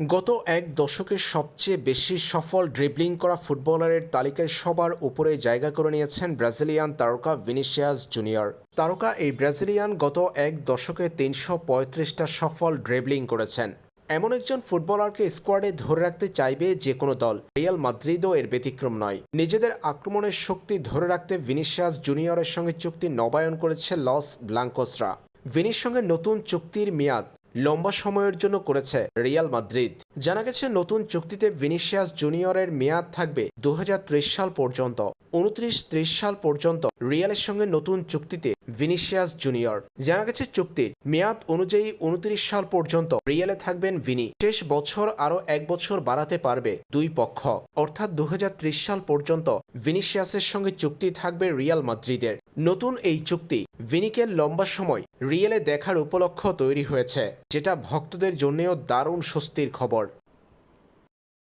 গত এক দশকের সবচেয়ে বেশি সফল ড্রিবলিং করা ফুটবলারের তালিকায় সবার উপরে জায়গা করে নিয়েছেন ব্রাজিলিয়ান তারকা ভিনিসিয়াস জুনিয়র। তারকা এই ব্রাজিলিয়ান গত এক দশকে তিনশো পঁয়ত্রিশটা সফল ড্রিবলিং করেছেন। এমন একজন ফুটবলারকে স্কোয়াডে ধরে রাখতে চাইবে যে কোনো দল, রিয়াল মাদ্রিদও এর ব্যতিক্রম নয়। নিজেদের আক্রমণের শক্তি ধরে রাখতে ভিনিসিয়াস জুনিয়রের সঙ্গে চুক্তি নবায়ন করেছে লস ব্লাঙ্কোসরা। ভিনির সঙ্গে নতুন চুক্তির মেয়াদ লম্বা সময়ের জন্য করেছে রিয়াল মাদ্রিদ। জানা গেছে, নতুন চুক্তিতে ভিনিসিয়াস জুনিয়রের মেয়াদ থাকবে দু হাজার ত্রিশ সাল পর্যন্ত। উনত্রিশ ত্রিশ সাল পর্যন্ত রিয়ালের সঙ্গে নতুন চুক্তিতে ভিনিসিয়াস জুনিয়র। জানা গেছে চুক্তির মেয়াদ অনুযায়ী উনত্রিশ সাল পর্যন্ত রিয়ালে থাকবেন ভিনি। শেষ বছর আরও এক বছর বাড়াতে পারবে দুই পক্ষ। অর্থাৎ দু হাজার ত্রিশ সাল পর্যন্ত ভিনিসিয়াসের সঙ্গে চুক্তি থাকবে রিয়াল মাদ্রিদের। নতুন এই চুক্তি ভিনিকে লম্বা সময় রিয়েলে দেখার উপলক্ষ তৈরি হয়েছে, যেটা ভক্তদের জন্যেও দারুণ স্বস্তির খবর।